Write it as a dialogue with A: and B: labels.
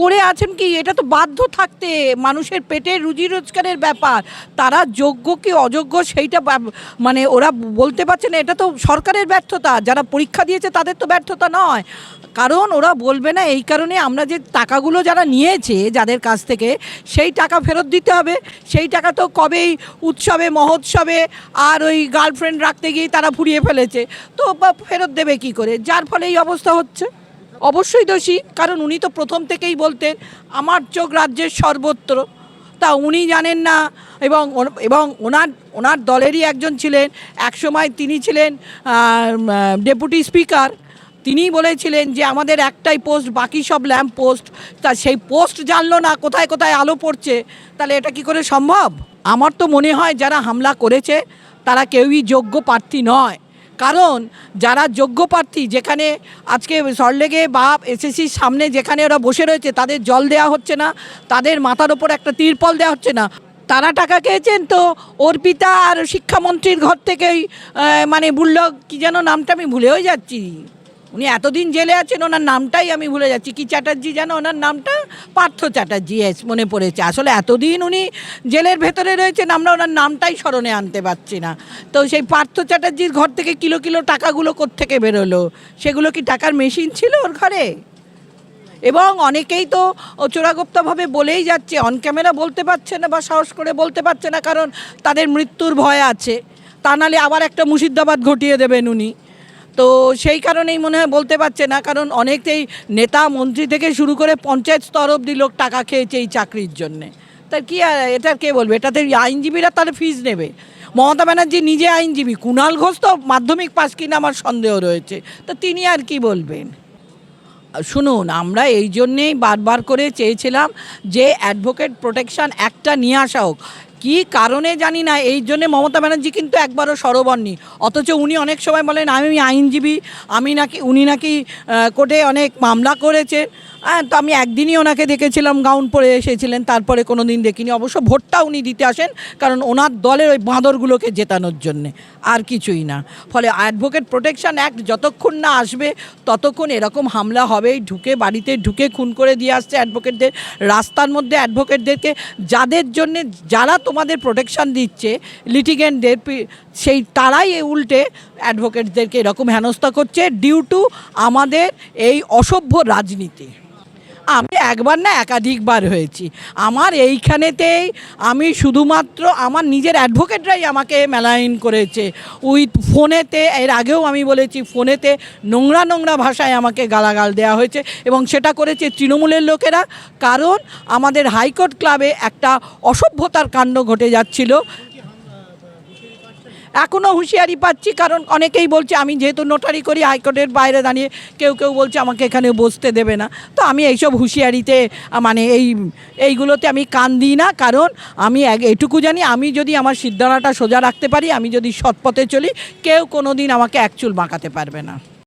A: করে আছেন কি? এটা তো বাধ্য থাকতে মানুষের পেটের রুজি রোজগারের ব্যাপার। তারা যোগ্য কি অযোগ্য সেইটা মানে ওরা বলতে পারছে না। এটা তো সরকারের ব্যর্থতা। যারা পরীক্ষা দিয়েছে তাদের তো ব্যর্থতা নয়। কারণ ওরা বলবে না, এই কারণে আমরা যে টাকাগুলো যারা নিয়েছে যাদের কাছ থেকে, সেই টাকা ফেরত দিতে হবে। সেই টাকা তো কবেই উৎসবে, মহোৎসবে আর ওই গার্লফ্রেন্ড রাখতে গিয়ে তারা ফুরিয়ে ফেলেছে। তো ফেরত দেবে কি করে? যার ফলে এই অবস্থা হচ্ছে। অবশ্যই দোষী, কারণ উনি তো প্রথম থেকেই বলতেন, আমার চোখ রাজ্যের সর্বত্র। তা উনি জানেন না, এবং এবং ওনার ওনার দলেরই একজন ছিলেন, একসময় তিনি ছিলেন ডেপুটি স্পিকার। তিনিই বলেছিলেন যে, আমাদের একটাই পোস্ট, বাকি সব ল্যাম্প পোস্ট। তা সেই পোস্ট জানলো না, কোথায় কোথায় আলো পড়ছে, তাহলে এটা কি করে সম্ভব? আমার তো মনে হয় যারা হামলা করেছে, তারা কেউই যোগ্য প্রার্থী নয়। কারণ যারা যোগ্য প্রার্থী যেখানে আজকে সরলেগে বা এসএসসির সামনে যেখানে ওরা বসে রয়েছে, তাদের জল দেওয়া হচ্ছে না, তাদের মাথার ওপর একটা তিরপল দেওয়া হচ্ছে না। তারা টাকা খেয়েছেন তো অর্পিতা আর শিক্ষামন্ত্রীর ঘর থেকেই মানে বুল্লক কি যেন নামটা আমি ভুলেও যাচ্ছি। উনি এতদিন জেলে আছেন, ওনার নামটাই আমি ভুলে যাচ্ছি। কি চ্যাটার্জি যেন ওনার নামটা পার্থ চ্যাটার্জি, এস, মনে পড়েছে। আসলে এতদিন উনি জেলের ভেতরে রয়েছেন, আমরা ওনার নামটাই স্মরণে আনতে পারছি না। তো সেই পার্থ চ্যাটার্জির ঘর থেকে কিলো কিলো টাকাগুলো কোত্থেকে বেরোলো? সেগুলো কি টাকার মেশিন ছিল ওর ঘরে? এবং অনেকেই তো চোরাগোপ্তাভাবে বলেই যাচ্ছে অন ক্যামেরা বলতে পারছে না বা সাহস করে বলতে পারছে না, কারণ তাদের মৃত্যুর ভয় আছে। তা নাহলে আবার একটা মুর্শিদাবাদ ঘটিয়ে দেবেন উনি। তো সেই কারণেই মনে হয় বলতে পারছে না, কারণ অনেকেই নেতা, মন্ত্রী থেকে শুরু করে পঞ্চায়েত স্তর অব্দি লোক টাকা খেয়েছে এই চাকরির জন্যে। তার কি এটার কে বলবে? এটাতে আইনজীবীরা তাহলে ফিজ নেবে? মমতা ব্যানার্জি নিজে আইনজীবী, কুণাল ঘোষ তো মাধ্যমিক পাস কিনা আমার সন্দেহ রয়েছে। তো তিনি আর কি বলবেন? শুনুন, আমরা এই জন্যেই বারবার করে চেয়েছিলাম যে অ্যাডভোকেট প্রোটেকশন একটা নিয়ে আসা হোক। কী কারণে জানি না, এই জন্য মমতা ব্যানার্জি কিন্তু একবারও সরবননি অথচ উনি অনেক সময় বলেন, আমি আইনজীবী, আমি নাকি, উনি নাকি কোর্টে অনেক মামলা করেছে। হ্যাঁ তো আমি একদিনই ওনাকে দেখেছিলাম গাউন পরে এসেছিলেন, তারপরে কোনো দিন দেখিনি। অবশ্য ভোটটা উনি দিতে আসেন, কারণ ওনার দলের ওই বাঁদরগুলোকে জেতানোর জন্যে, আর কিছুই না। ফলে অ্যাডভোকেট প্রোটেকশন অ্যাক্ট যতক্ষণ না আসবে, ততক্ষণ এরকম হামলা হবেই। ঢুকে বাড়িতে ঢুকে খুন করে দিয়ে আসছে অ্যাডভোকেটদের রাস্তার মধ্যে অ্যাডভোকেটদেরকে যাদের জন্যে যারা তোমাদের প্রোটেকশন দিচ্ছে লিটিগেন্টদের সেই তারাই উল্টে অ্যাডভোকেটদেরকে এরকম হেনস্থা করছে ডিউ টু আমাদের এই অসভ্য রাজনীতি। আমি একবার না একাধিকবার হয়েছি। আমার এইখানেতেই আমি শুধুমাত্র আমার নিজের অ্যাডভোকেটরাই আমাকে মেলাইন করেছে। উইথ ফোনেতে, এর আগেও আমি বলেছি, ফোনেতে নোংরা নোংরা ভাষায় আমাকে গালাগাল দেওয়া হয়েছে এবং সেটা করেছে তৃণমূলের লোকেরা। কারণ আমাদের হাইকোর্ট ক্লাবে একটা অসভ্যতার কাণ্ড ঘটে যাচ্ছিল। এখনও হুঁশিয়ারি পাচ্ছি, কারণ অনেকেই বলছে, আমি যেহেতু নোটারি করি, হাইকোর্টের বাইরে দাঁড়িয়ে কেউ কেউ বলছে, আমাকে এখানে বসতে দেবে না। তো আমি এইসব হুঁশিয়ারিতে মানে এই, এইগুলোতে আমি কান দিই না, কারণ আমি এটুকু জানি, আমি যদি আমার সিদ্ধানাটা সোজা রাখতে পারি, আমি যদি সৎপথে চলি, কেউ কোনো দিন আমাকে একচুল বাঁকাতে পারবে না।